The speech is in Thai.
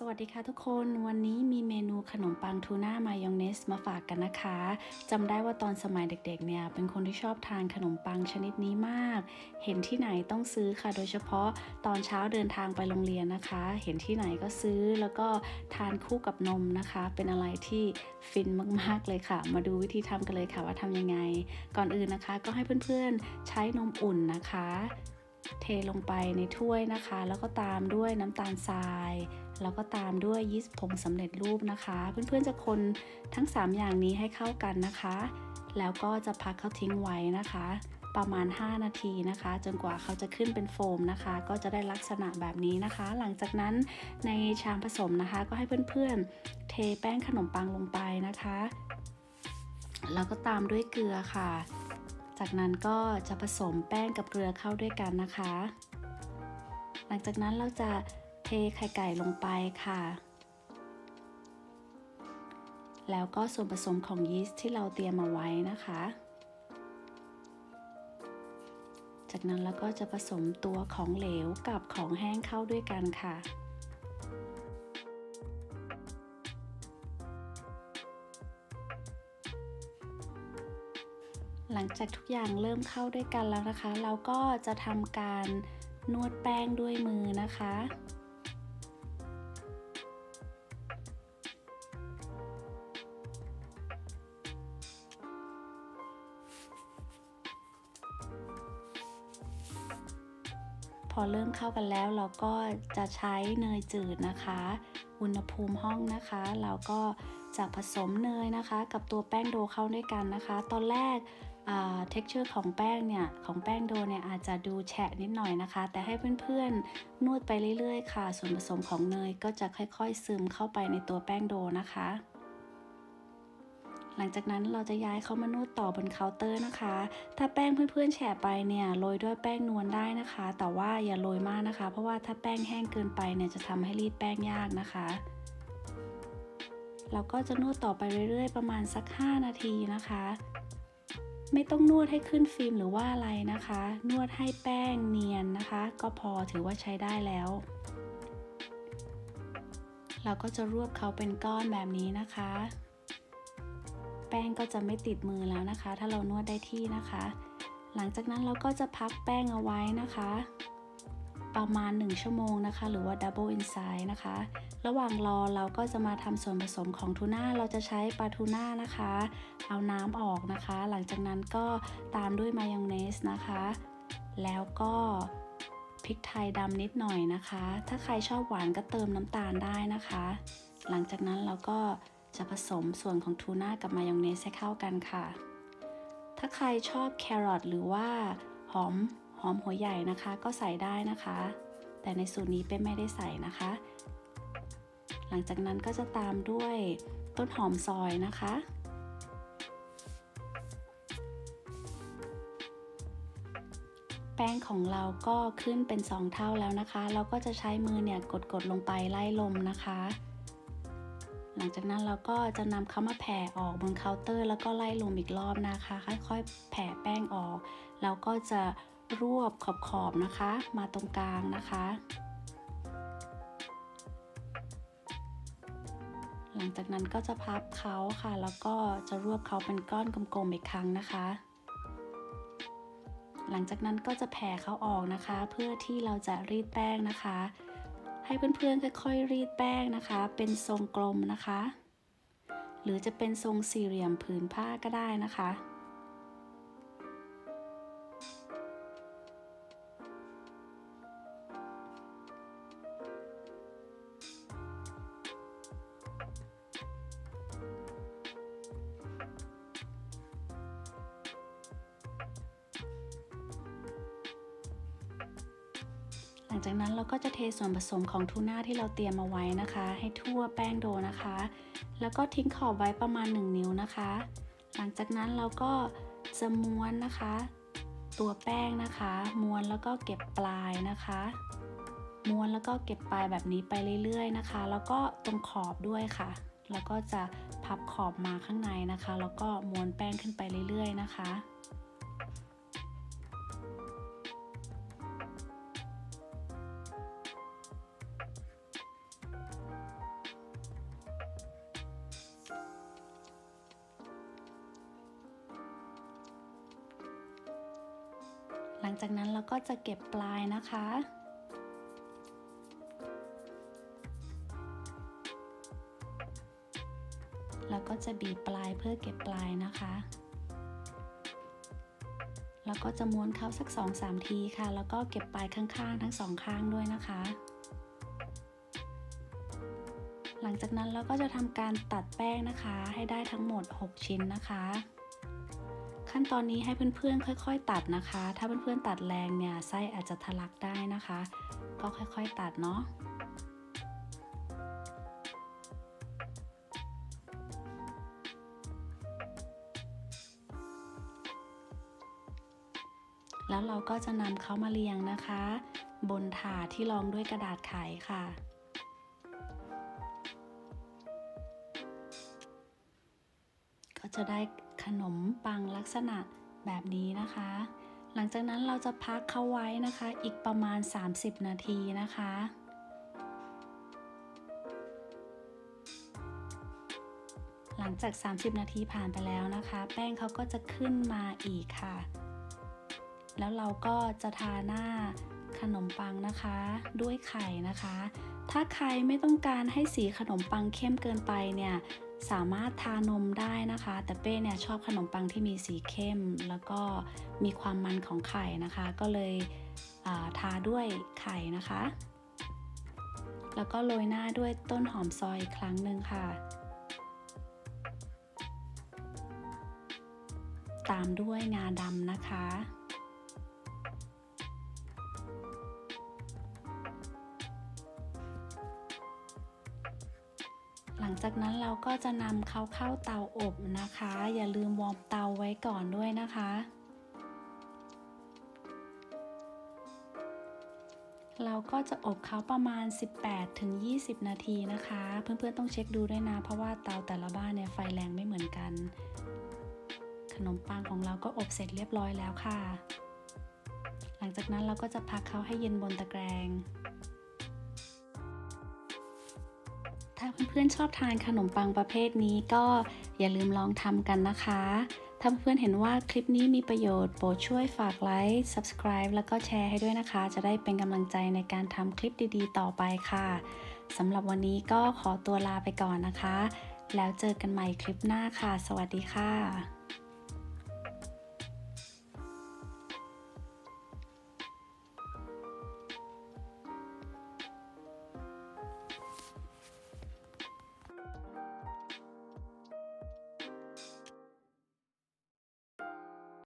สวัสดีค่ะทุกคนวันนี้มีเมนูขนมปังทูน่ามายองเนสมาฝากกันนะคะจำได้ว่าตอนสมัยเด็กๆเนี่ยเป็นคนที่ชอบทานขนมปังชนิดนี้มาก เห็นที่ไหนต้องซื้อค่ะ โดยเฉพาะตอนเช้าเดินทางไปโรงเรียนนะคะ เห็นที่ไหนก็ซื้อแล้วก็ทานคู่กับนมนะคะ เป็นอะไรที่ฟินมากๆเลยค่ะ มาดูวิธีทำกันเลยค่ะว่าทำยังไง ก่อนอื่นนะคะ ก็ให้เพื่อนๆใช้นมอุ่นนะคะ เทลงไปในถ้วยนะคะ แล้วก็ตามด้วยน้ำตาลทราย แล้วก็ตามด้วยยีสต์ผงสำเร็จรูปนะคะ เพื่อนๆจะคนทั้ง 3 อย่างนี้ให้เข้ากันนะคะ แล้วก็จะพักเขาทิ้งไว้นะคะ ประมาณ 5 นาทีนะคะ จนกว่าเขาจะขึ้นเป็นโฟมนะคะ ก็จะได้ลักษณะแบบนี้นะคะ หลังจากนั้นในชามผสมนะคะ ก็ให้เพื่อนๆเทแป้งขนมปังลงไปนะคะ แล้วก็ตามด้วยเกลือค่ะ จากนั้นก็จะผสมแป้งกับเกลือเข้าด้วยกันนะคะ หลังจากนั้นเราจะ เทไข่ไก่ลงไปค่ะ แล้วก็ส่วนผสมของยีสต์ที่เราเตรียมมาไว้นะคะ จากนั้นเราก็จะผสมตัวของเหลวกับของแห้งเข้าด้วยกันค่ะหลังจากทุกอย่างเริ่มเข้าด้วยกันแล้วนะคะ เราก็จะทำการนวดแป้งด้วยมือนะคะ อเริ่มเข้ากันแล้วเราก็จะใช้เนยจืดนะคะ อุณหภูมิห้องนะคะ เราก็จะผสมเนยนะคะ กับตัวแป้งโดเข้าด้วยกันนะคะ ตอนแรกเท็กเจอร์ของแป้งเนี่ย ของแป้งโดเนี่ยอาจจะดูแฉะนิดหน่อยนะคะ แต่ให้เพื่อนๆ นวดไปเรื่อยๆ ค่ะ ส่วนผสมของเนยก็จะค่อยๆ ซึมเข้าไปในตัวแป้งโดนะคะ หลังจากนั้นเราจะย้ายเขามานวดต่อบนเคาน์เตอร์นะคะ ถ้าแป้งเพื่อนๆแฉะไปเนี่ยโรยด้วยแป้งนวลได้นะคะ แต่ว่าอย่าโรยมากนะคะ เพราะว่าถ้าแป้งแห้งเกินไปเนี่ยจะทำให้รีดแป้งยากนะคะเราก็จะนวดต่อไปเรื่อยๆ ประมาณสัก 5 นาทีนะคะ ไม่ต้องนวดให้ขึ้นฟิล์มหรือว่าอะไรนะคะ นวดให้แป้งเนียนนะคะ ก็พอถือว่าใช้ได้แล้ว เราก็จะรวบเขาเป็นก้อนแบบนี้นะคะ แป้งก็จะไม่ติดมือแล้วนะคะ ถ้าเรานวดได้ที่นะคะ หลังจากนั้นเราก็จะพักแป้งเอาไว้นะคะ ประมาณ 1 ชั่วโมงนะคะ หรือว่า double inside นะคะ ระหว่างรอเราก็จะมาทำส่วนผสมของทูน่าเราจะใช้ปลาทูน่านะคะ เอาน้ำออกนะคะ หลังจากนั้นก็ตามด้วยมายองเนสนะคะ แล้วก็พริกไทยดำนิดหน่อยนะคะ ถ้าใครชอบหวานก็เติมน้ำตาลได้นะคะ หลังจากนั้นเราก็ จะผสมส่วนของทูน่ากับมายองเนสให้เข้ากันค่ะ ถ้าใครชอบแครอทหรือว่าหอมหอมหัวใหญ่นะคะก็ใส่ได้นะคะ แต่ในสูตรนี้เป็นไม่ได้ใส่นะคะ หลังจากนั้นก็จะตามด้วยต้นหอมซอยนะคะ แป้งของเราก็ขึ้นเป็น 2 เท่าแล้วนะคะ เราก็จะใช้มือเนี่ยกดๆลงไปไล่ลมนะคะ หลังจากนั้นเราก็จะนำเขามาแผ่ออกบนเคาน์เตอร์ แล้วก็ไล่ลมอีกรอบนะคะ ค่อยๆ แผ่แป้งออกแล้วก็จะรวบขอบๆนะคะ มาตรงกลางนะคะ หลังจากนั้นก็จะพับเขาค่ะ แล้วก็จะรวบเขาเป็นก้อนกลมๆอีกครั้งนะคะหลังจากนั้นก็จะแผ่เขาออกนะคะ เพื่อที่เราจะรีดแป้งนะคะ ให้เพื่อนๆค่อยๆรีดแป้งนะคะ เป็นทรงกลมนะคะ หรือจะเป็นทรงสี่เหลี่ยมผืนผ้าก็ได้นะคะ ลังจากนั้นเราก็จะเทส่วนผสมของทูน่าที่เราเตรียมมาไว้นะคะ ให้ทั่วแป้งโดนะคะ แล้วก็ทิ้งขอบไว้ประมาณ 1 นิ้วนะคะ หลังจากนั้นเราก็จะม้วนนะคะ ตัวแป้งนะคะ ม้วนแล้วก็เก็บปลายนะคะ ม้วนแล้วก็เก็บปลายแบบนี้ไปเรื่อยๆนะคะ แล้วก็ตรงขอบด้วยค่ะ แล้วก็จะพับขอบมาข้างในนะคะ แล้วก็ม้วนแป้งขึ้นไปเรื่อยๆนะคะ จากนั้นเราก็จะเก็บปลายนะคะ แล้วก็จะบีบปลายเพื่อเก็บปลายนะคะ แล้วก็จะม้วนเขาสัก 2-3 ทีค่ะ แล้วก็เก็บปลายข้างๆ ทั้งสองข้างด้วยนะคะ หลังจากนั้นเราก็จะทำการตัดแป้งนะคะ ให้ได้ทั้งหมด 6 ชิ้นนะคะ ขั้นตอนนี้ให้เพื่อนๆ ค่อย ๆ ตัดนะคะ ถ้าเพื่อนๆตัดแรงเนี่ยไส้อาจจะทะลักได้นะคะ ก็ค่อยๆตัดเนาะแล้วเราก็จะนำเขามาเรียงนะคะ บนถาดที่รองด้วยกระดาษไขค่ะ จะได้ขนมปังลักษณะแบบนี้นะคะ หลังจากนั้นเราจะพักเขาไว้นะคะ อีกประมาณ 30 นาทีนะคะหลังจาก 30 นาทีผ่านไปแล้วนะคะ แป้งเขาก็จะขึ้นมาอีกค่ะ แล้วเราก็จะทาหน้าขนมปังนะคะ ด้วยไข่นะคะ ถ้าใครไม่ต้องการให้สีขนมปังเข้มเกินไปเนี่ย สามารถทานมได้นะคะ แต่เป้เนี่ยชอบขนมปังที่มีสีเข้ม แล้วก็มีความมันของไข่นะคะ ก็เลยทาด้วยไข่นะคะ แล้วก็โรยหน้าด้วยต้นหอมซอยอีกครั้งหนึ่งค่ะ ตามด้วยงาดำนะคะ จากนั้นเราก็จะนำเขาเข้าเตาอบนะคะ อย่าลืมวอร์มเตาไว้ก่อนด้วยนะคะ เราก็จะอบเขาประมาณ 18-20 นาทีนะคะ เพื่อนๆต้องเช็คดูด้วยนะ เพราะว่าเตาแต่ละบ้านเนี่ยไฟแรงไม่เหมือนกัน ขนมปังของเราก็อบเสร็จเรียบร้อยแล้วค่ะ หลังจากนั้นเราก็จะพักเขาให้เย็นบนตะแกรง เพื่อนๆชอบทานขนมปังประเภทนี้ก็อย่าลืมลองทำกันนะคะ ถ้าเพื่อนเห็นว่าคลิปนี้มีประโยชน์โปรดช่วยฝากไลค์ subscribe แล้วก็แชร์ให้ด้วยนะคะ จะได้เป็นกำลังใจในการทำคลิปดีๆ ต่อไปค่ะสำหรับวันนี้ก็ขอตัวลาไปก่อนนะคะ แล้วเจอกันใหม่คลิปหน้าค่ะ สวัสดีค่ะ